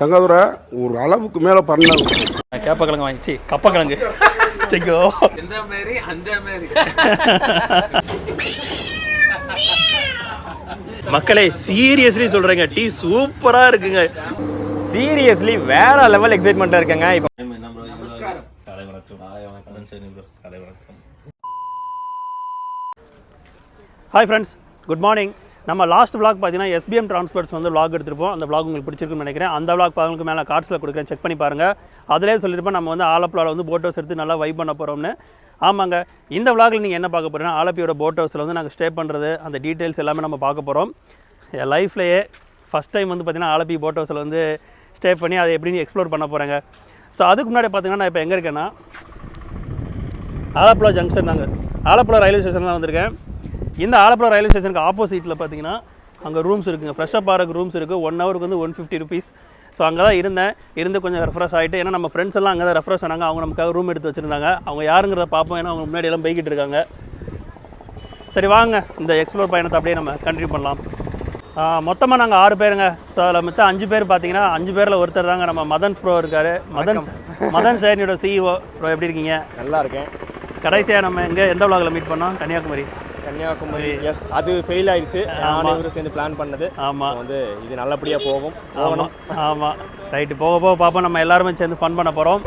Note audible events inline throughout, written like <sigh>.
தங்காதுரை ஒரு அளவுக்கு மேல பண்ண கேப்பக்கிழங்கு வாங்கிச்சு. கப்பக்கிழங்கு. சரிக்கோ இந்த மாதிரி அந்த மாதிரி. மக்களே சீரியஸ்லி சொல்றேங்க. டீ சூப்பரா இருக்குங்க. சீரியஸ்லி வேற லெவல் எக்ஸைட்மெண்ட்டாக இருக்கேங்க. இப்போ நமஸ்காரம். காலை வணக்கம். காலை வணக்கம். சரி ப்ரோ காலை வணக்கம். ஹாய் ஃப்ரெண்ட்ஸ் குட் மார்னிங் நம்ம லாஸ்ட் விளாக் பார்த்தீங்கன்னா எஸ்பிஎம் டிரான்ஸ்போர்ட்ஸ் வந்து விளாக் எடுத்துருப்போம். அந்த விளாக் உங்களுக்கு பிடிச்சிருக்குன்னு நினைக்கிறேன். அந்த விளாக் உங்களுக்கு மேலே கார்ட்ஸில் கொடுக்குறேன். செக் பண்ணி பாருங்கள் அதிலே சொல்லியிருப்பேன் நம்ம வந்து ஆலப்புழாவில் வந்து போட் ஹவுஸ் எடுத்து நல்லா வைப் பண்ண போகிறோம்னு ஆமாங்க. இந்த விளாகில் நீங்கள் என்ன பார்க்க போகிறீங்கன்னா ஆலப்பியோட போட் ஹவுஸில் வந்து நாங்கள் ஸ்டே பண்ணுறது அந்த டீட்டெயில்ஸ் எல்லாமே நம்ம பார்க்க போகிறோம் என் லைஃப்லேயே ஃபஸ்ட் டைம் வந்து பார்த்தீங்கன்னா ஆலப்பி போட் ஹவுஸில் வந்து ஸ்டே பண்ணி அதை எப்படின்னு எக்ஸ்ப்ளோர் பண்ண போகிறேங்க ஸோ அதுக்கு முன்னாடி பார்த்தீங்கன்னா நான் இப்போ எங்கே இருக்கேன்னா ஆலப்புழா ஜங்ஷன் தாங்க. ஆலப்புழா ரயில்வே ஸ்டேஷன் தான் வந்திருக்கேன். இந்த ஆலப்புழா ரயில்வே ஸ்டேஷனுக்கு ஆப்போசிட்டில் பார்த்தீங்கன்னா அங்கே ரூம்ஸ் இருக்குங்க. ஃப்ரெஷ்ஷாக பாருக்கு ரூம்ஸ் இருக்குது ஒன் ஹவருக்கு வந்து ஒன் ஃபிஃப்டி ருபீஸ் ஸோ அங்கே தான் இருந்தேன். இருந்து கொஞ்சம் ரெஃப்ரெஷ் ஆகிட்டு ஏன்னா நம்ம ஃப்ரெண்ட்ஸ் எல்லாம் அங்கே தான் ரெஃப்ரெஷ் ஆனாங்க. அவங்க நமக்காக ரூம் எடுத்து வச்சுருந்தாங்க. அவங்க யாருங்கிறத பார்ப்போம். ஏன்னா அவங்க முன்னாடி எல்லாம் போய்கிட்டு இருக்காங்க. சரி வாங்க. இந்த எக்ஸ்ப்ளோர் பயணத்தை அப்படியே நம்ம கண்டினியூ பண்ணலாம். மொத்தமாக நாங்கள் ஆறு பேருங்க. ஸோ அதில் மொத்தம் அஞ்சு பேர் பார்த்தீங்கன்னா அஞ்சு பேரில் ஒருத்தர் தாங்க. நம்ம மதன்ஸ் ப்ரோ இருக்கார். மதன் மதன் சேனியோட சிஇஓ ப்ரோ எப்படி இருக்கீங்க? நல்லா இருக்கேன். கடைசியாக நம்ம எங்கே எந்த விலாகில் மீட் பண்ணோம்? கன்னியாகுமரி. கன்னியாகுமரி எஸ் அது ஃபெயில் ஆயிடுச்சு நானும் இவரும் சேர்ந்து பிளான் பண்ணது. ஆமாம் வந்து இது நல்லபடியாக போகும். ஆமாம் ஆமாம் ரைட்டு போக போக பார்ப்போம். நம்ம எல்லாருமே சேர்ந்து ஃபன் பண்ண போகிறோம்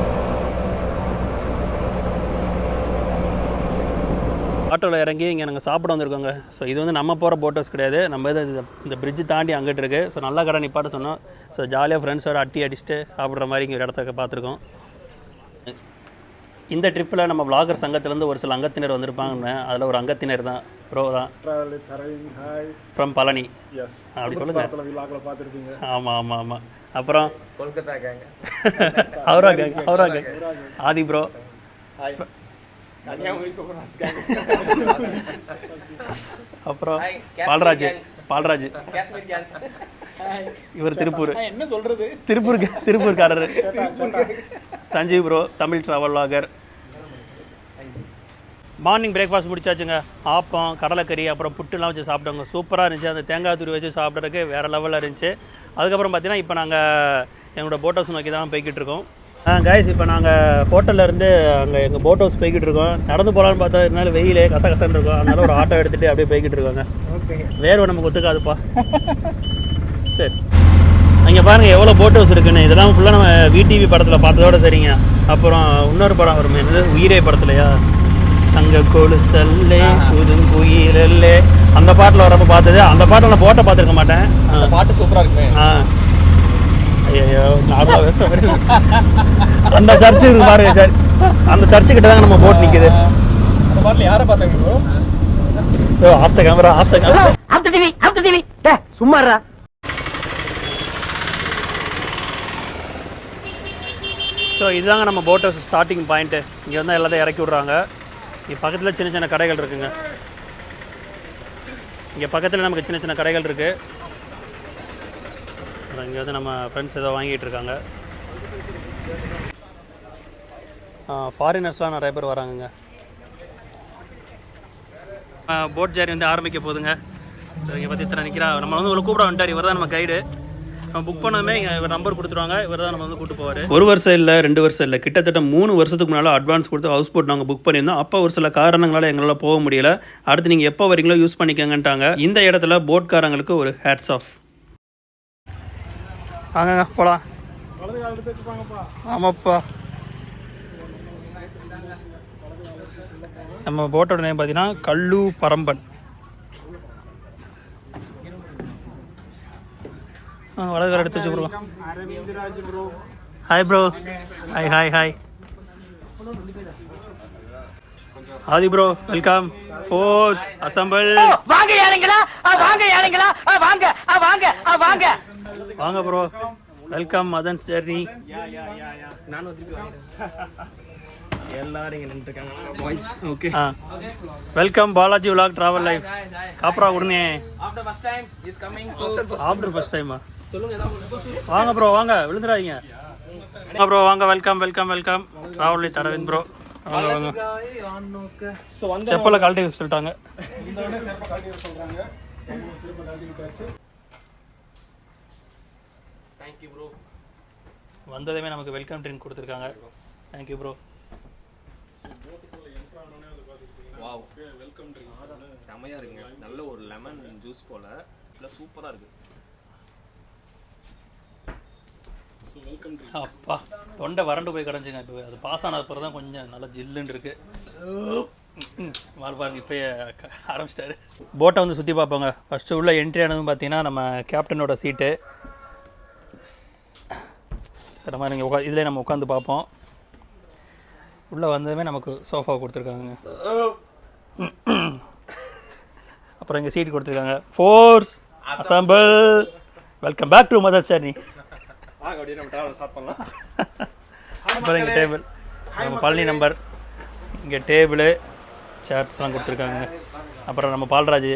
ஆட்டோவில் இறங்கி இங்கே நாங்கள் சாப்பிட வந்திருக்கோங்க. ஸோ இது வந்து நம்ம போகிற போட் ஹவுஸ் கிடையாது. நம்ம இது இந்த பிரிட்ஜு தாண்டி அங்கிட்டு இருக்கு. ஸோ நல்லா கடை நிப்பாட்ட சொன்னோம். ஸோ ஜாலியாக ஃப்ரெண்ட்ஸோட அட்டி அடிச்சுட்டு சாப்பிட்ற மாதிரி இங்கே ஒரு இடத்த பார்த்துருக்கோம். இந்த ட்ரிப்பில் நம்ம vlogger சங்கத்துலேருந்து ஒரு சில அங்கத்தினர் வந்திருப்பாங்க அதில் ஒரு அங்கத்தினர் தான். ப்ரோ தான். ஃப்ரம் பழனி அப்படி சொல்லுங்க. ஆமாம் ஆமாம் ஆமாம் அப்புறம் கொல்கத்தா கேங்க <laughs> அவரா கேங் அவரா கேங் ஆதி ப்ரோ அப்புறம் பால்ராஜ். பால்ராஜ். கேங் இவர் திருப்பூர். என்ன சொல்றது? Tiruppur திருப்பூர்காரர். Sanjeev bro Tamil travel logger morning breakfast முடிச்சாச்சுங்க. Appam கடலைக்கறி அப்புறம் புட்டுலாம் வச்சு சாப்பிட்டோங்க. சூப்பராக இருந்துச்சு. அந்த தேங்காய் துருவி வச்சு சாப்பிட்றதுக்கு வேறு லெவலில் இருந்துச்சு. அதுக்கப்புறம் பார்த்தீங்கன்னா இப்போ நாங்கள் எங்களோட போட் ஹவுஸ் நோக்கி தான் போய்கிட்டு இருக்கோம். கைஸ் இப்போ நாங்கள் ஹோட்டல்ல இருந்து அங்கே எங்கள் போட் ஹவுஸ் போய்கிட்டு இருக்கோம். நடந்து போகலான்னு பார்த்தா இருந்தாலும் வெயிலே கச கசன்னு இருக்கும். அதனால ஒரு ஆட்டோ எடுத்துகிட்டு அப்படியே போய்கிட்டு இருக்கோங்க. வேர்வை நமக்கு ஒத்துக்காதுப்பா சரி அங்கே பாருங்க எவ்வளோ போட் ஹவுஸ் இருக்குன்னு. இதெல்லாம் ஃபுல்லாக நம்ம விடிவி படத்தில் பார்த்ததோட சரிங்க. அப்புறம் இன்னொரு படம் வருமே என்னது? உயிரே படத்துலையா? தங்க கொலுசல்லே புதுங்குயிலல்லே அந்த பாட்டில் வரப்போ பார்த்தது. அந்த பாட்டில் நான் போட்டை பார்த்துருக்க மாட்டேன். பாட்டு சூப்பராக இருக்குமே. ஆ. ஐயோ நார்மலாக அந்த சர்ச்சு இருக்கு பாருங்க சர்ச் அந்த சர்ச்சு கிட்ட தாங்க நம்ம போட் நிற்குது அந்த பாட்டில் யாரை பார்த்தாங்க ப்ரோ ஆப்த கேமரா ஆப்த கேமரா ஆப்த டிவி ஆப்த டிவி டே ஸோ இதுதாங்க நம்ம போட் ஹவுஸ் ஸ்டார்டிங் பாயிண்ட்டு இங்கே வந்து எல்லாத்தையும் இறக்கி விட்றாங்க. இங்கே பக்கத்தில் சின்ன சின்ன கடைகள் இருக்குங்க. இங்கே பக்கத்தில் நமக்கு சின்ன சின்ன கடைகள் இருக்குது இங்கே வந்து நம்ம ஃப்ரெண்ட்ஸ் ஏதோ வாங்கிட்டு இருக்காங்க. ஃபாரினர்ஸ்லாம் நிறைய பேர் வராங்கங்க. போட் ஜேர்னி வந்து ஆரம்பிக்க போகுதுங்க. இங்கே பற்றி இத்தனை நிற்கிறா நம்ம வந்து உங்களை கூப்பிட வந்துட்டார். இவர் தான் நம்ம கைடு நம்ம புக் பண்ணதுமே இவர் நம்பர் கொடுத்துருவாங்க. இவர் தான் நம்ம வந்து கூட்டு போவார். ஒரு வருஷம் இல்லை ரெண்டு வருஷம் இல்லை. கிட்டத்தட்ட மூணு வருஷத்துக்கு முன்னால் அட்வான்ஸ் கொடுத்து ஹவுஸ் போட் நாங்கள் புக் பண்ணியிருந்தோம். அப்போ ஒரு சில காரணங்களால் எங்களால் போக முடியல. அடுத்து நீங்கள் எப்போ வரீங்களோ யூஸ் பண்ணிக்கங்கன்ட்டாங்க. இந்த இடத்துல போட்காரங்களுக்கு ஒரு ஹேட்ஸ் ஆஃப் வாங்க போகலாம் ஆமாப்பா. நம்ம போட்டோட நேம் பார்த்தீங்கன்னா கல்லு பரம்பன். ஆ வலது கால் எடுத்து வச்சு bro hi bro hi hi hi Adhi bro welcome force assemble வாங்க யாருங்களா? வாங்க யாருங்களா? வாங்க ஆ, வாங்க ஆ, வாங்க. வாங்க ப்ரோ வெல்கம் மதன்ஸ் ஜெர்னி எல்லாரும் இங்கே நின்றுருக்காங்க voice okay welcome Balaji vlog travel life Kabra கொடுங்க after first time is coming to after first டைமா வாங்க ப்ரோ வாங்க. விழுந்துடாதீங்க. வாங்க ப்ரோ வாங்க. Welcome welcome welcome travel with Aravind bro வாங்க வாங்க. செப்பலை கழட்டி சொல்லிட்டாங்க. வந்ததுமே நமக்கு வெல்கம் ட்ரிங்க் கொடுத்துருக்காங்க. தேங்க்யூ ப்ரோ வாவ் செமையாக இருக்குங்க. நல்ல ஒரு லெமன் ஜூஸ் போல். ப்ளஸ் சூப்பராக இருக்குது அப்பா தொண்டை வறண்டு போய் கிடஞ்சுங்க இப்போ அது பாஸ் ஆனது அப்புறம் தான் கொஞ்சம் நல்லா ஜில்லுன்னு இருக்கு. மால் பாருங்க இப்போ ஆரம்பிச்சிட்டாரு. போட்டை வந்து சுற்றி பார்ப்போங்க. ஃபஸ்ட்டு உள்ள என்ட்ரி ஆனதும் பார்த்தீங்கன்னா நம்ம கேப்டனோட சீட்டு மாதிரி நீங்கள் உட்கா இதில் நம்ம உட்காந்து பார்ப்போம். உள்ளே வந்ததுமே நமக்கு சோஃபா கொடுத்துருக்காங்க <coughs> அப்புறம் இங்கே சீட் கொடுத்துருக்காங்க. Force assemble welcome back to mother சர்னி அப்புறம் இங்கே டேபிள் நம்ம பழனி நம்பர் இங்கே டேபிளு சேர்ஸ்லாம் கொடுத்துருக்காங்க. அப்புறம் நம்ம பால்ராஜ்.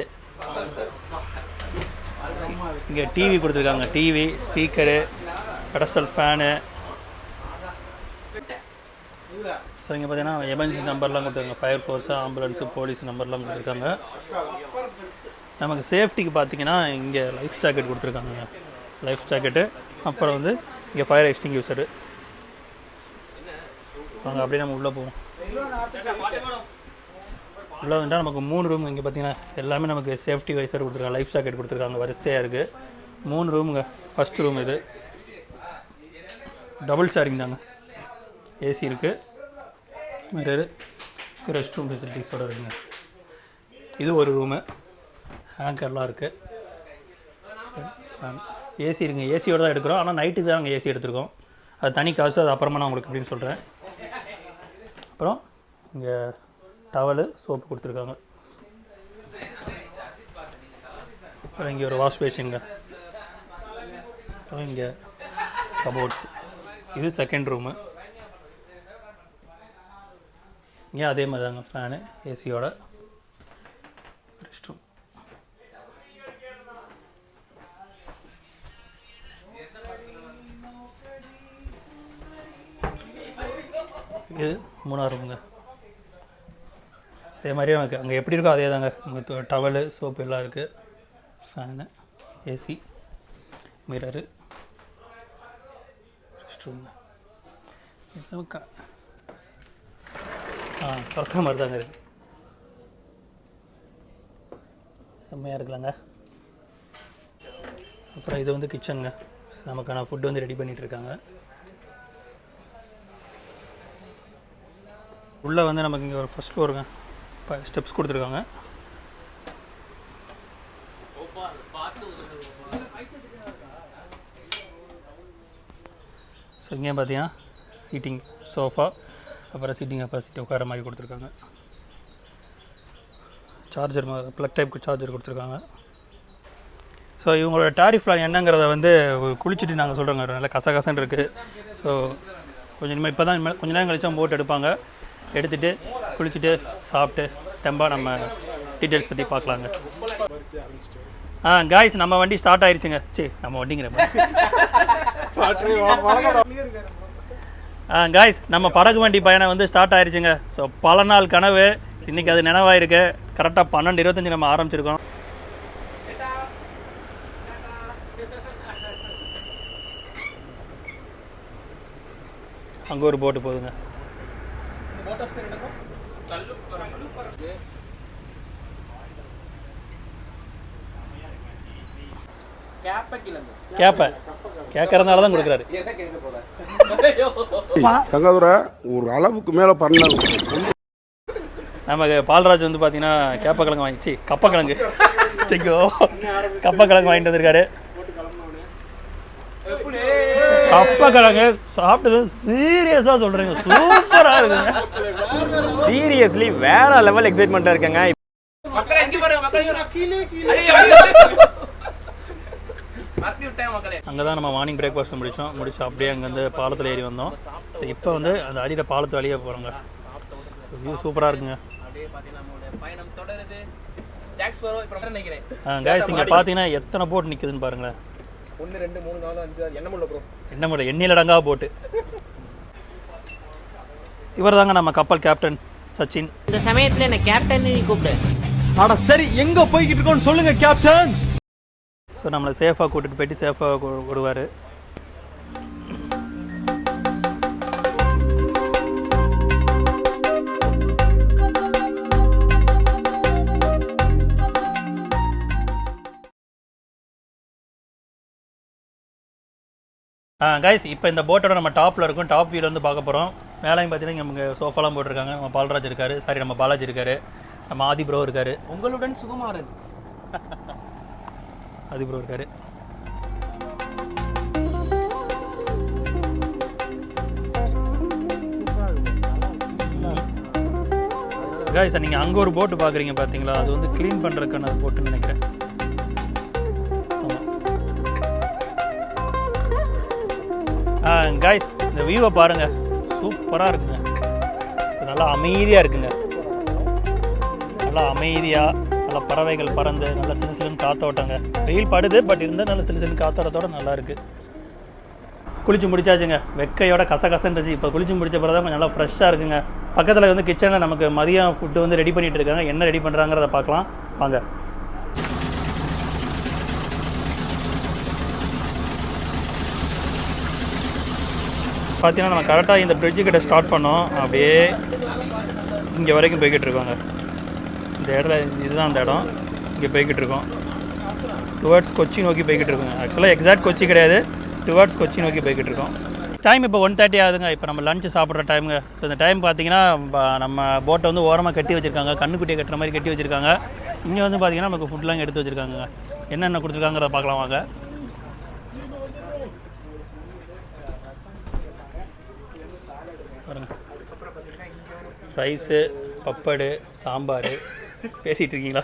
இங்கே டிவி கொடுத்துருக்காங்க. TV speaker pedestal fan so இங்கே பார்த்தீங்கன்னா எமர்ஜென்சி நம்பர்லாம் கொடுத்துருக்காங்க. ஃபயர் ஃபோர்ஸு ஆம்புலன்ஸு போலீஸ் நம்பர்லாம் கொடுத்துருக்காங்க. நமக்கு சேஃப்டிக்கு பார்த்தீங்கன்னா இங்கே லைஃப் ஜாக்கெட் கொடுத்துருக்காங்க. லைஃப் ஜாக்கெட்டு அப்புறம் வந்து இங்கே ஃபயர் எக்ஸ்டிங்யூசரு வாங்க அப்படியே நம்ம உள்ளே போவோம். உள்ளே வந்துட்டால் நமக்கு மூணு ரூம் இங்கே பார்த்தீங்கன்னா எல்லாமே நமக்கு சேஃப்டி வைஸர் கொடுத்துருக்காங்க. லைஃப் ஜாக்கெட் கொடுத்துருக்காங்க. வரிசையாக இருக்குது மூணு ரூமுங்க ஃபஸ்ட் ரூம் இது. டபுள் ஷேரிங் தாங்க. ஏசி இருக்குது மிரரு ரெஸ்ட் ரூம் ஃபெசிலிட்டிஸோடு இருக்குங்க இது ஒரு ரூமு. ஹேங்கர்லாம் இருக்குது ஏசி இருக்குங்க ஏசியோட தான் எடுக்கிறோம். ஆனால் நைட்டுக்கு தான் நாங்கள் ஏசி எடுத்துருக்கோம். அது தனி காசு அது அப்புறமா நான் உங்களுக்கு அப்படின்னு சொல்கிறேன் அப்புறம் இங்கே டவலு சோப்பு கொடுத்துருக்காங்க. அப்புறம் இங்கே ஒரு வாஷ் பேஷனுங்க அப்புறம் இங்கே கபோர்ட்ஸ் இது செகண்ட் ரூமு இங்கே அதே மாதிரி தாங்க ஃபேனு ஏசியோட. ரெஸ்ட் ரூம் இது மூணாவது ரூமுங்க அதே மாதிரியே நமக்கு அங்கே எப்படி இருக்கோ அதே தாங்க உங்களுக்கு டவலு சோப்பு எல்லாம் இருக்குது fan AC mirror rest room ஆ திறக்கிற மாதிரி தாங்க இருக்குது செம்மையாக இருக்கலாங்க அப்புறம் இது வந்து கிச்சனுங்க நமக்கான ஃபுட் வந்து ரெடி பண்ணிகிட்டு இருக்காங்க உள்ளே வந்து நமக்கு இங்கே ஒரு ஃபஸ்ட் ஃப்ளோருங்க இப்போ ஸ்டெப்ஸ் கொடுத்துருக்காங்க. ஸோ இங்கே பார்த்தீங்கன்னா சீட்டிங் சோஃபா அப்புறம் சீட்டிங் கெப்பாசிட்டி உட்கார மாதிரி கொடுத்துருக்காங்க. சார்ஜர் ப்ளக் டைப் சார்ஜர் கொடுத்துருக்காங்க. ஸோ இவங்களோட டாரிஃப் பிளான் என்னங்கிறத வந்து குளிச்சுட்டு நாங்கள் சொல்கிறோங்க நல்லா கசகசன்னு இருக்குது ஸோ கொஞ்சம் இனிமேல் இப்போ தான் கொஞ்ச நேரம் கழிச்சா போட் எடுப்பாங்க. எடுத்துகிட்டு குளிச்சுட்டு சாப்பிட்டு தெம்பாக நம்ம டீட்டெயில்ஸ் பற்றி பார்க்கலாங்க. ஆ காய்ஸ் நம்ம வண்டி ஸ்டார்ட் ஆயிடுச்சுங்க சரி நம்ம வண்டிங்கிற காய்ஸ் நம்ம படகு வண்டி பயணம் வந்து ஸ்டார்ட் ஆயிடுச்சுங்க ஸோ பல நாள் கனவு. இன்றைக்கி அது நினைவாயிருக்கு. கரெக்டாக பன்னெண்டு இருபத்தஞ்சி நம்ம ஆரம்பிச்சிருக்கோம். அங்கே ஒரு போட்டு போகுதுங்க கேப்ப கேட்கறதுனால தான் கொடுக்குறாரு. தங்கதுரை ஒரு அளவுக்கு மேல பண்ணது நமக்கு பால்ராஜ் வந்து பார்த்தீங்கன்னா கேப்பக்கிழங்கு வாங்கிச்சு. கப்பக்கிழங்கு சிக்கோ கப்பக்கிழங்கு வாங்கிட்டு வந்திருக்காரு. கப்பக்கிழங்கு சாப்பிட்டது சீரியஸாக சொல்கிறீங்க சூப்பராக இருக்குங்க. சீரியஸ்லி வேற லெவல் எக்ஸைட்மெண்ட்டாக இருக்குங்க மக்களே இங்க பாருங்க மக்களே மறந்து விட்டேன் மக்களே அங்கே தான் நம்ம மார்னிங் பிரேக்ஃபாஸ்ட் முடித்தோம் முடிச்சு அப்படியே அங்கேருந்து பாலத்தில் ஏறி வந்தோம். ஸோ இப்போ வந்து அந்த அடியில் பாலத்து வழியே போகிறோங்க வியூ சூப்பராக இருக்குங்க. கைஸ் இங்கே பார்த்தீங்கன்னா எத்தனை போட் நிற்குதுன்னு பாருங்களேன். ஒன்று ரெண்டு மூணு நாலு அஞ்சு ஆறு. என்ன முடியல ப்ரோ என்ன முறை எண்ணிலடங்கா போட்டு இவர் தாங்க நம்ம கப்பல் கேப்டன் சச்சின். இந்த சமயத்துல என்ன கேப்டன் நீ கூப்பிடு. அட சரி எங்க போய்கிட்டு இருக்கோம்னு சொல்லுங்க கேப்டன் ஸோ நம்மளை சேஃபாக கூட்டிகிட்டு போயிட்டு சேஃபாக விடுவார் கைஸ் இப்போ இந்த போட்டோட நம்ம டாப்பில் இருக்கும். டாப் வியூவில் வந்து பார்க்க போகிறோம் மேலேயும் பார்த்தீங்கன்னா நமக்கு சோஃபாலாம் போட்டிருக்காங்க. நம்ம பால்ராஜ் இருக்காரு. சாரி நம்ம பாலாஜி இருக்காரு. நம்ம ஆதி ப்ரோ இருக்காரு. உங்களுடன் சுகுமாரன். ஆதி ப்ரோ இருக்காரு. கைஸ் நீங்கள் அங்கே ஒரு போட்டு பார்க்குறீங்க பார்த்தீங்களா அது வந்து க்ளீன் பண்ணுறதுக்கான போட்டுன்னு நினைக்கிறேன். ஆ கைஸ் இந்த வியூவை பாருங்கள் சூப்பராக இருக்குங்க. நல்லா அமைதியாக இருக்குங்க. நல்லா அமைதியாக நல்ல பறவைகள் பறந்து நல்லா சிலு சிலுன்னு காத்தோட்டங்க வெயில் படுது பட் இருந்தால் நல்ல சிலு சிலு காத்தோட்டத்தோட நல்லா இருக்குது குளிச்சு முடிச்சாச்சுங்க. வெக்கையோட கசகசன்னு இப்போ குளிச்சு முடிச்ச பிறகு தான் கொஞ்சம் நல்லா ஃப்ரெஷ்ஷாக இருக்குங்க. பக்கத்தில் வந்து கிச்சனில் நமக்கு மதியம் ஃபுட்டு வந்து ரெடி பண்ணிட்டு இருக்காங்க. என்ன ரெடி பண்ணுறாங்கிறத பார்க்கலாம். வாங்க. பார்த்தீங்கன்னா நம்ம கரெக்டாக இந்த பிரிட்ஜு கிட்ட ஸ்டார்ட் பண்ணோம். அப்படியே இங்கே வரைக்கும் போய்கிட்டு இருக்கோங்க. இந்த இடத்துல இதுதான் அந்த இடம். இங்கே போய்கிட்டு இருக்கோம் டுவர்ட்ஸ் கொச்சி நோக்கி போய்கிட்டு இருக்கோங்க ஆக்சுவலாக எக்ஸாக்ட் கொச்சி கிடையாது. டுவர்ட்ஸ் கொச்சி நோக்கி போய்கிட்டு இருக்கோம் டைம் இப்போ ஒன் தேர்ட்டி ஆகுதுங்க. இப்போ நம்ம லஞ்சு சாப்பிட்ற டைமுங்க ஸோ இந்த டைம் பார்த்தீங்கன்னா நம்ம போட்டை வந்து ஓரமாக கட்டி வச்சுருக்காங்க. கண்ணுக்குட்டியை கட்டுற மாதிரி கட்டி வச்சுருக்காங்க. இங்கே வந்து பார்த்தீங்கன்னா நமக்கு ஃபுட்லாம் எடுத்து வச்சுருக்காங்க என்னென்ன கொடுத்துருக்காங்கிறத பார்க்கலாம் வாங்க. பாருங்க. ரைஸு பப்படு சாம்பார். பேசிகிட்டு இருக்கீங்களா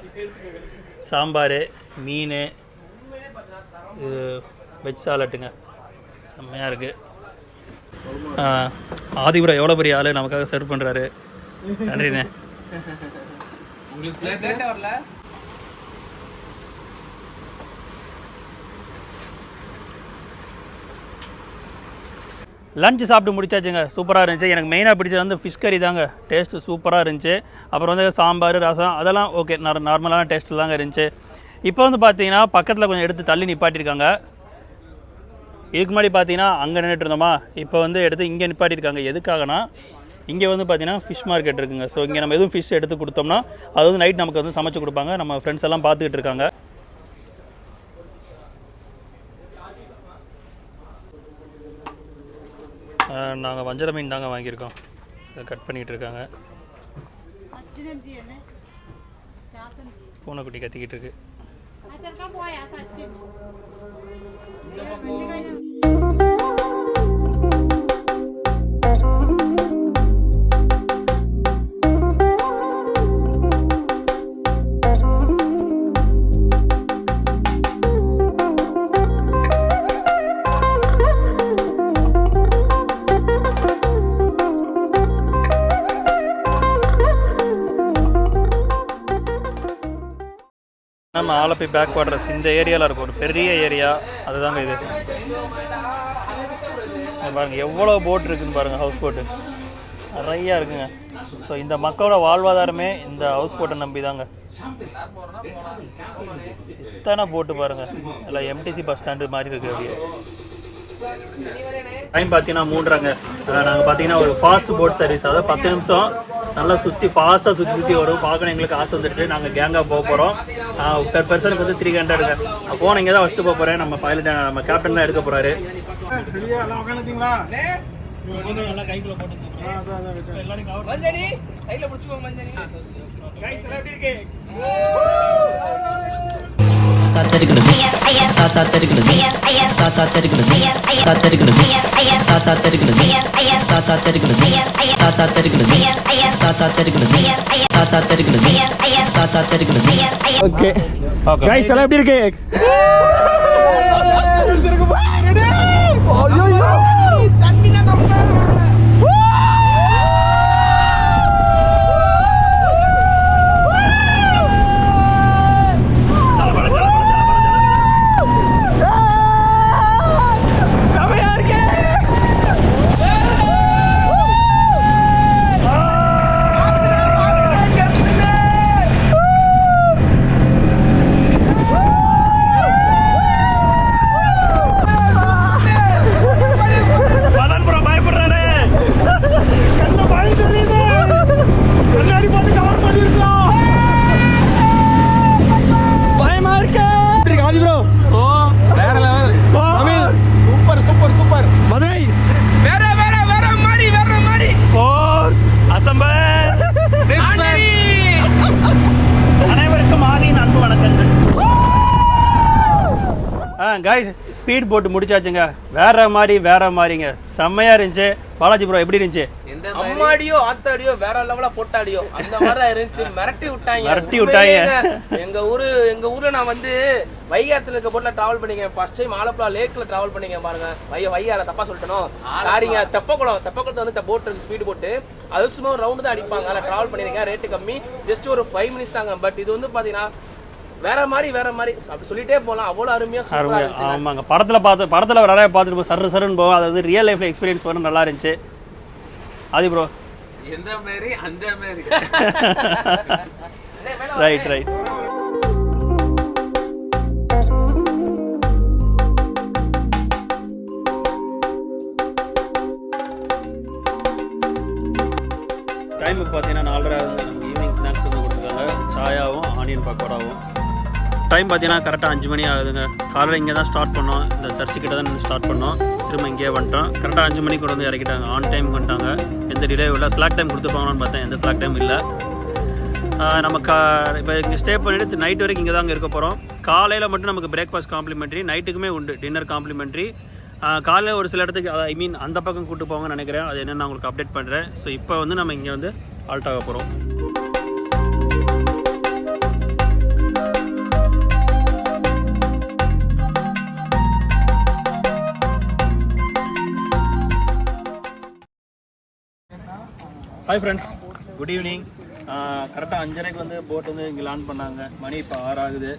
சாம்பார் மீன் இது வெஜ் சாலட்டுங்க செம்மையாக இருக்குது ஆதிபுரம் எவ்வளோ பெரிய ஆள் நமக்காக சர்வ் பண்ணுறாரு நன்றிண்ணே. உங்களுக்கு லஞ்ச் சாப்பிட்டு முடிச்சாச்சுங்க. சூப்பராக இருந்துச்சு. எனக்கு மெயினாக பிடிச்சது வந்து ஃபிஷ் கறி தாங்க. டேஸ்ட்டு சூப்பராக இருந்துச்சு. அப்புறம் வந்து சாம்பார் ரசம் அதெல்லாம் ஓகே நார்மலான டேஸ்ட்டில் தாங்க இருந்துச்சு. இப்போ வந்து பார்த்தீங்கன்னா பக்கத்தில் கொஞ்சம் எடுத்து தள்ளி நிப்பாட்டியிருக்காங்க இதுக்கு முன்னாடி பார்த்தீங்கன்னா அங்கே நின்றுட்டு இருந்தோமா? இப்போ வந்து எடுத்து இங்கே நிப்பாட்டியிருக்காங்க எதுக்காகனா இங்கே வந்து பார்த்தீங்கன்னா ஃபிஷ் மார்க்கெட் இருக்குங்க. ஸோ இங்கே நம்ம எதுவும் ஃபிஷ் எடுத்து கொடுத்தோம்னா அது வந்து நைட் நமக்கு வந்து சமைச்சு கொடுப்பாங்க. நம்ம ஃப்ரெண்ட்ஸ் எல்லாம் பார்த்துக்கிட்டு இருக்காங்க. நாங்கள் வஞ்சர மீன் தாங்க வாங்கியிருக்கோம். கட் பண்ணிகிட்டு இருக்காங்க. பூனைக்குட்டி கத்திக்கிட்டு இருக்கு. நம்ம பேக் வாட்டர்ஸ் இந்த ஏரியாவில் இருக்கும். ஒரு பெரிய ஏரியா. அதுதாங்க இது. பாருங்கள் பாருங்க எவ்வளோ போட் இருக்குன்னு பாருங்கள் ஹவுஸ் போட்டு நிறையா இருக்குங்க. ஸோ இந்த மக்களோட வாழ்வாதாரமே இந்த ஹவுஸ் போட்டை நம்பி தாங்க இத்தனை போட்டு பாருங்க. எல்லாம் எம்டிசி பஸ் ஸ்டாண்டு மாதிரி இருக்குது அப்படியே. டைம் பார்த்தீங்கன்னா மூன்றாங்க நாங்கள் பார்த்தீங்கன்னா ஒரு ஃபாஸ்ட் போட் சர்வீஸ் அதாவது பத்து நிமிஷம் நல்லா சுற்றி ஃபாஸ்ட்டாக சுற்றி சுற்றி வரும். பார்க்கணும் எங்களுக்கு ஆசை வந்துட்டு. நாங்கள் கேங்காக போக போகிறோம் பெர் பர்சனுக்கு வந்து த்ரீ ஹண்ட்ரடுங்க ஃபோன் இங்கே தான் வச்சுட்டு போக போகிறேன் நம்ம பைலட் நம்ம கேப்டன் தான் எடுக்க போகிறாரு நல்லா கைக்குள்ள போட்டு எல்லாரும் தாத்தரிக்கிறது தாத்தா தரிக்கிறது தாத்தா தரிக்கிறது தாத்தரிக்கிறது தாத்தா தரிக்கிறது தாத்தா தரிக்கிறது தாத்தா தரிக்கிறது தாத்தா தரிக்கிறது தாத்தா தரிக்கிறது தாத்தா தரிக்கிறது ஓகே கைஸ் எல்லாம் எப்படி இருக்கு காய்ஸ் ஸ்பீட் போட்டு முடிச்சாச்சுங்க. வேற மாதிரி வேற மாதிரிங்க. செம்மையா இருந்துச்சு. பாலாஜி ப்ரோ எப்படி இருந்துச்சு? எந்த அம்மாடியோ ஆத்தாடியோ வேற லெவலா போட்டாடியோ அந்த மாதிரி தான் இருந்துச்சு. மிரட்டி விட்டாங்க. மிரட்டி விட்டாங்க. எங்க ஊரு எங்க ஊர்ல நான் வந்து வைகாத்துல இருக்க போட்ல டிராவல் பண்ணிங்க ஃபர்ஸ்ட் டைம் ஆலப்புழா லேக்ல டிராவல் பண்ணிங்க பாருங்க. வைய வையார தப்பா சொல்லிட்டணும் சாரிங்க தெப்பக்குளம். தெப்பக்குளத்துல வந்து போட் இருக்கு ஸ்பீடு போட்டு அது சும்மா ரவுண்டு தான் அடிப்பாங்க. அதில் டிராவல் பண்ணிருக்கேன் ரேட்டு கம்மி. ஜஸ்ட் ஒரு ஃபைவ் மினிட்ஸ் தாங்க. பட் இது வந்து பாத்தீங்கன்னா வேற மாதிரி வேற மாதிரி. அப்படி சொல்லிட்டே போலாம். அவ்வளவு அருமையா சூப்பரா இருந்துச்சு ஆமாங்க. படத்துல பார்த்து படத்துல நிறைய பார்த்துட்டு சரு சருன்னு போவோம். அது வந்து ரியல் லைஃப்ல எக்ஸ்பீரியன்ஸ் பண்ண நல்லா இருந்துச்சு. ஆதி ப்ரோ எந்த மாதிரி அந்த மாதிரி. ரைட் ரைட் டைம் இப்போ பார்த்தீங்கன்னா நாலரை. நமக்கு ஈவினிங் ஸ்நாக்ஸ் வந்து கொடுத்துருக்காங்க. சாயாவும் ஆனியன் பக்கோடாவும். டைம் பார்த்தீங்கன்னா கரெக்டாக அஞ்சு மணி ஆகுதுங்க. காலையில் இங்கே தான் ஸ்டார்ட் பண்ணோம். இந்த சர்ச்சு கிட்ட தான் ஸ்டார்ட் பண்ணோம். திரும்ப இங்கேயே வந்துட்டோம். கரெக்டாக அஞ்சு மணிக்கு கொண்டு வந்து இறக்கிட்டாங்க. ஆன் டைம் வந்துட்டாங்க. எந்த டிலே இல்லை. ஸ்லாக் டைம் கொடுத்துப்பாங்கன்னு பார்த்தேன். எந்த ஸ்லாக் டைம் இல்லை. நம்ம கா இப்போ இங்கே ஸ்டே பண்ணிட்டு நைட் வரைக்கும் இங்கே தான் இருக்க போகிறோம் காலையில் மட்டும் நமக்கு பிரேக்ஃபாஸ்ட் காம்ப்ளிமெண்ட்ரி நைட்டுக்குமே உண்டு. டின்னர் காம்ப்ளிமெண்ட்ரி காலையில் ஒரு சில இடத்துக்கு ஐ மீன் அந்த பக்கம் கூட்டு போங்கன்னு நினைக்கிறேன். அது என்னென்னு நான் உங்களுக்கு அப்டேட் பண்ணுறேன் ஸோ இப்போ வந்து நம்ம இங்கே வந்து ஆல்ட் ஆக போகிறோம் ஹாய் ஃப்ரெண்ட்ஸ் குட் ஈவினிங் கரெக்டாக அஞ்சரைக்கு வந்து போட் வந்து இங்கே லேண்ட் பண்ணாங்க. மணி இப்போ ஆறு ஆகுது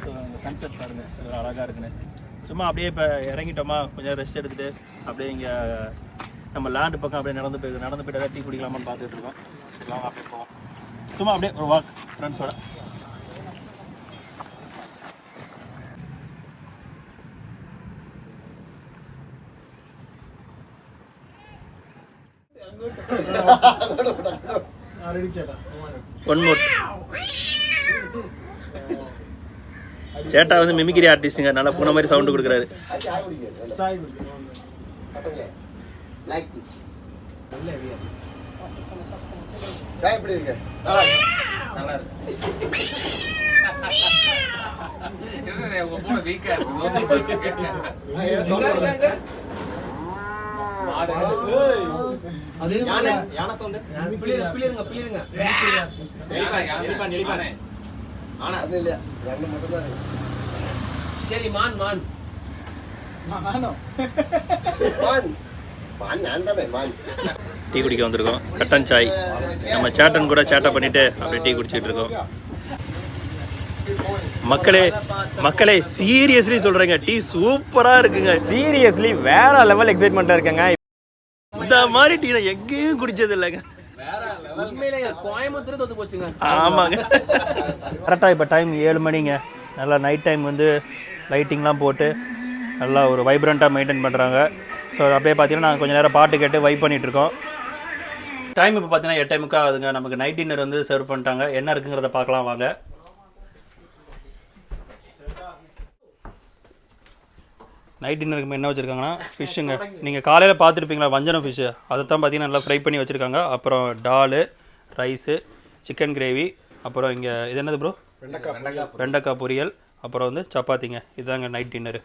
ஸோ சன்செட் பாருங்க. So அழகாக இருக்குன்னு. சும்மா அப்படியே இப்போ இறங்கிட்டோமா? கொஞ்சம் ரெஸ்ட் எடுத்துகிட்டு அப்படியே இங்கே நம்ம லேண்டு பக்கம் அப்படியே நடந்து போய் நடந்து போயிட்டு ஏதாவது டீ குடிக்கலாமான்னு பார்த்துட்டு இருக்கோம். அப்படியே போவோம். சும்மா அப்படியே ஒரு வாக் ஃப்ரெண்ட்ஸோட ஒன் மோர் சேட்டா வந்து மிமிக்ரி ஆர்டிஸ்ட்டுங்க நல்லா பூனை மாதிரி சவுண்டு கொடுக்குறாரு வீக்கா சரி மான் மான் டீ குடிக்க வந்திருக்கோம். கட்டன் சாய். நம்ம சேட்டன் கூட சேட்டை பண்ணிட்டு அப்படியே டீ குடிச்சிட்டு இருக்கோம். மக்களே மக்களே சீரியஸ்லி சொல்றேங்க. டீ சூப்பரா இருக்குங்க. சீரியஸ்லி வேற லெவல் எக்ஸைட்மெண்ட்டாக இருக்குங்க. இந்த மாதிரி டீ நான் எங்கேயும் குடிச்சது இல்லைங்க கோயம்புத்தூர் தோத்து போச்சுங்க. ஆமாங்க. கரெக்டாக இப்போ டைம் ஏழு மணிங்க. நல்லா நைட் டைம் வந்து லைட்டிங்லாம் போட்டு நல்லா ஒரு வைப்ரண்ட்டாக மெயின்டைன் பண்ணுறாங்க ஸோ அப்படியே பார்த்தீங்கன்னா நாங்கள் கொஞ்சம் நேரம் பாட்டு கேட்டு வைப் பண்ணிட்டு இருக்கோம். டைம் இப்போ பார்த்தீங்கன்னா எட்டே முக்கால் ஆகுதுங்க. நமக்கு நைட் டின்னர் வந்து சர்வ் பண்ணிட்டாங்க. என்ன இருக்குங்கிறத பார்க்கலாம் வாங்க. நைட் டின்னருக்கு என்ன வச்சுருக்காங்கன்னா ஃபிஷ்ஷுங்க நீங்கள் காலையில் பார்த்துருப்பீங்களா வஞ்சனம் ஃபிஷ்ஷு அதை தான் பார்த்தீங்கன்னா நல்லா ஃப்ரை பண்ணி வச்சுருக்காங்க. அப்புறம் டாலு ரைஸு சிக்கன் கிரேவி அப்புறம் இங்கே இது என்னது ப்ரோ வெண்டைக்காய் பொரியல். அப்புறம் வந்து சப்பாத்திங்க. இதுதாங்க நைட் டின்னரு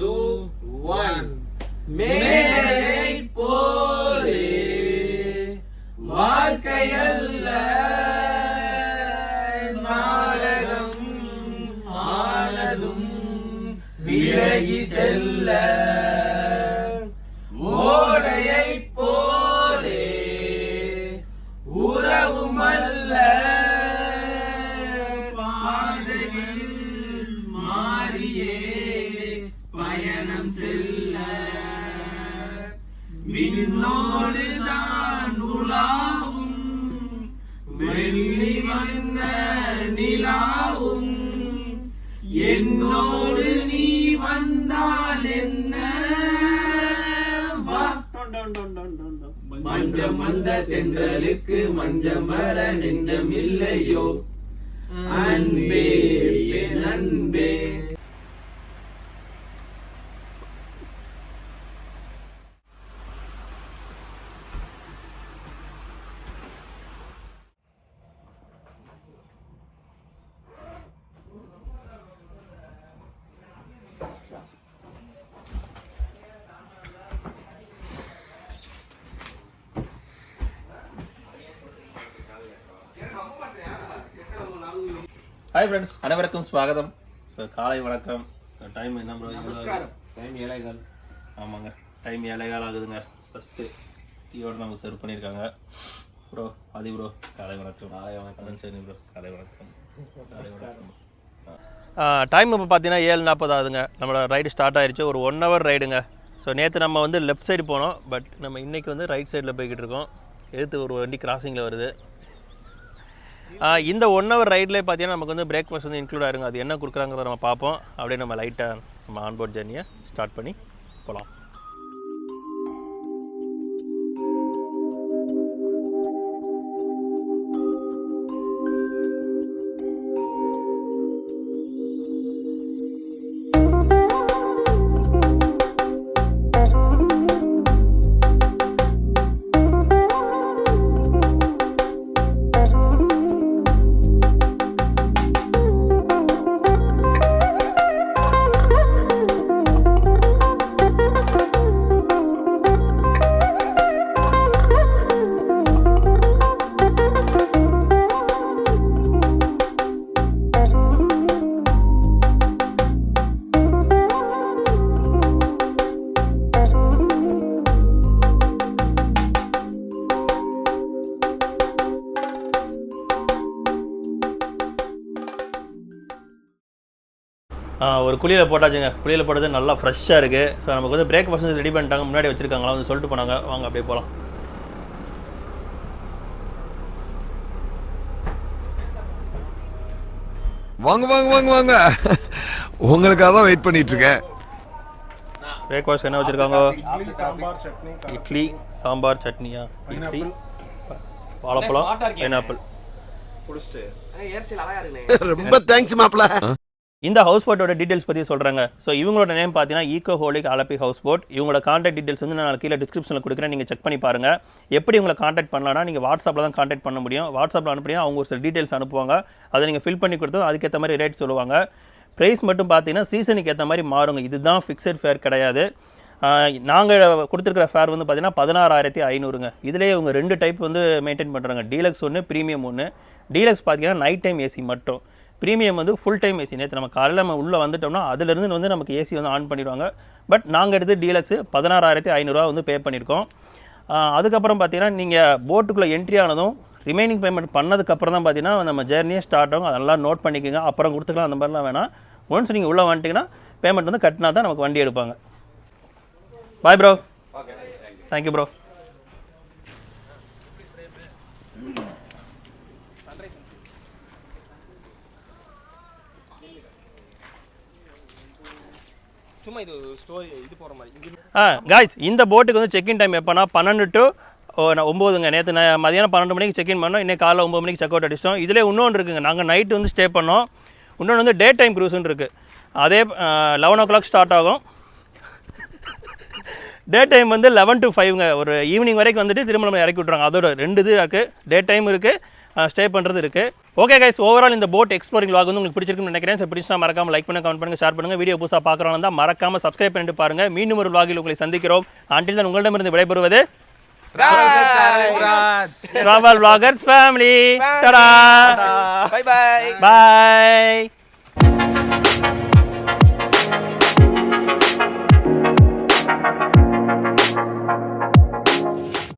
டூ ஒன் மேலை போலே வாழ்க்கையல்ல விலகி செல்ல. ஓடையை போலே உறவும் அல்ல. பாதையில் மாறியே பயணம் செல்ல. விண்ணோடு தான் உலாவும் வெள்ளி வந்த நிலாவும். என்னோடு நீ வந்தால் என்ன மஞ்ச மந்த தென்றலுக்கு மஞ்ச மர நெஞ்சம் இல்லையோ? அன்பே பெண் அன்பே ஹாய் ஃப்ரெண்ட்ஸ் அனைவருக்கும் ஸ்வாகதம் காலை வணக்கம். டைம் என்ன ப்ரோ டைம் ஏழைகள். ஆமாங்க. டைம் ஏழைகால் ஆகுதுங்க. ஃபஸ்ட்டு டீயோட நமக்கு சர்வ் பண்ணியிருக்காங்க. ப்ரோ ஆதி ப்ரோ காலை வணக்கம். காலை வணக்கம். சரி ப்ரோ காலை வணக்கம். காலை வணக்கம். டைம் இப்போ பார்த்தீங்கன்னா ஏழு நாற்பது ஆகுதுங்க. நம்மளோட ரைடு ஸ்டார்ட் ஆயிருச்சு. ஒரு ஒன் ஹவர் ரைடுங்க ஸோ நேற்று நம்ம வந்து லெஃப்ட் சைடு போனோம். பட் நம்ம இன்றைக்கி வந்து ரைட் சைடில் போய்கிட்டு இருக்கோம். எதிர்த்து ஒரு வண்டி கிராசிங்கில் வருது? இந்த ஒன் ஹவர் ரைட்லேயே பார்த்தீங்கன்னா நமக்கு வந்து பிரேக்ஃபாஸ்ட் வந்து இன்க்ளூட் ஆயிருங்க. அது என்ன கொடுக்குறாங்கிறத நம்ம பார்ப்போம். அப்படியே நம்ம லைட்டாக நம்ம ஆன்போர்ட் ஜர்னியை ஸ்டார்ட் பண்ணி போகலாம் குழியில் போட்டாச்சுங்க. குழியில் போட்டது நல்லா ஃப்ரெஷ்ஷாக இருக்குது ஸோ நமக்கு வந்து பிரேக்ஃபாஸ்ட் ரெடி பண்ணிட்டாங்க. முன்னாடி வச்சுருக்காங்களா? வந்து சொல்லிட்டு போனாங்க. வாங்க அப்படியே போகலாம் வாங்க வாங்க வாங்க வாங்க. உங்களுக்காக தான் வெயிட் பண்ணிட்டு இருக்கேன். பிரேக்ஃபாஸ்ட் என்ன வச்சுருக்காங்க? இட்லி சாம்பார் சட்னியா? இட்லி வாழைப்பழம் பைனாப்பிள் ரொம்ப தேங்க்ஸ் மாப்பிள்ள இந்த ஹவுஸ் போட்டோட டீடைல்ஸ் பற்றி சொல்கிறாங்க ஸோ இவங்களோட நேம் பார்த்தீங்கன்னா ecoholic Alleppey house boat இவங்களோட காண்டாக்ட் டீடைல்ஸ் வந்து நான் கீழே டிஸ்கிரிப்ஷனில் கொடுக்குறேன். நீங்கள் செக் பண்ணி பாருங்கள் எப்படி உங்களை காண்டாக்ட் பண்ணலாம்னா நீங்கள் வாட்ஸ்அப்பில் தான் காண்டாக்ட் பண்ண முடியும். வாட்ஸ்அப்பில் அனுப்புறீங்க அவங்க ஒரு சில டீடைல்ஸ் அனுப்புவாங்க. அதை நீங்கள் ஃபில் பண்ணி கொடுத்தோம் அதுக்கேற்ற மாதிரி ரேட் சொல்லுவாங்க. ப்ரைஸ் மட்டும் பார்த்தீங்கன்னா சீசனுக்கு ஏற்ற மாதிரி மாறுங்க. இதுதான் ஃபிக்ஸட் ஃபேர் கிடையாது. நாங்கள் கொடுத்துருக்குற ஃபேர் வந்து பார்த்தீங்கன்னா பதினாறாயிரத்தி ஐநூறுங்க. இதுலேயே இவங்க ரெண்டு டைப் வந்து மெயின்டைன் பண்ணுறாங்க டீலக்ஸ் ஒன்று ப்ரீமியம் ஒன்று டீலக்ஸ் பார்த்தீங்கன்னா நைட் டைம் ஏசி மட்டும். ப்ரீமியம் வந்து ஃபுல் டைம் ஏசி நேற்று நம்ம காலையில் நம்ம உள்ளே வந்துட்டோம்னா அதுலேருந்து வந்து நமக்கு ஏசி வந்து ஆன் பண்ணிடுவாங்க. பட் நாங்கள் எடுத்து டீலக்ஸு பதினாறாயிரத்தி ஐநூறுரூவா வந்து பே பண்ணியிருக்கோம் அதுக்கப்புறம் பார்த்தீங்கன்னா நீங்கள் போட்டுக்குள்ளே என்ட்ரி ஆனதும் ரிமைனிங் பேமெண்ட் பண்ணதுக்கப்புறம் தான் பார்த்தீங்கன்னா நம்ம ஜேர்னியே ஸ்டார்ட் ஆகும். அதெல்லாம் நோட் பண்ணிக்கோங்க. அப்புறம் கொடுத்துக்கலாம் அந்த மாதிரிலாம் வேணாம். ஒன்ஸ் நீங்கள் உள்ளே வந்துட்டிங்கன்னா பேமெண்ட் வந்து கட்டினா தான் நமக்கு வண்டி எடுப்பாங்க. பாய் ப்ரோ தேங்க்யூ ப்ரோ சும்மா இது ஸ்டோரி இது போகிற மாதிரி. ஆ காய்ஸ் இந்த போட்டுக்கு வந்து செக்இன் டைம் எப்போனா பன்னெண்டு டு ஒம்போதுங்க. நேற்று நான் மதியானம் பன்னெண்டு மணிக்கு செக்இன் பண்ணோம். இன்னைக்கு காலைல ஒம்பது மணிக்கு செக் அவுட் அடிச்சிட்டோம் இதில் இன்னொன்று இருக்குங்க. நாங்கள் நைட்டு வந்து ஸ்டே பண்ணோம். இன்னொன்று வந்து டே டைம் க்ரூஸ்னு இருக்குது அதே லெவன் ஓ கிளாக் ஸ்டார்ட் ஆகும். டே டைம் வந்து லெவன் டு ஃபைவ்ங்க ஒரு ஈவினிங் வரைக்கும் வந்துட்டு திரும்ப நம்ம இறக்கி விட்றாங்க அதோட ரெண்டு இது இருக்குது டே டைம் இருக்குது ஸ்டே பண்ணுறது இருக்குது ஓகே கைஸ் ஓவரால் இந்த போட் எக்ஸ்ப்ளோரிங் லாக் வந்து உங்களுக்கு பிடிச்சிருக்குன்னு நினைக்கிறேன். சார் பிடிச்சா மறக்காம லைக் பண்ண கமெண்ட் பண்ணுங்க ஷேர் பண்ணுங்க. வீடியோ புதுசாக பார்க்குறவங்க தான் மறக்காம சப்ஸ்கிரைப் பண்ணிட்டு பாருங்க. மீண்டும் ஒரு vlog-இல் உங்களை சந்திக்கிறோம். அன்றில் தான் உங்களிடமிருந்து விடைபெறுவது Travel Vloggers Family. Ta-da! Bye bye Bye.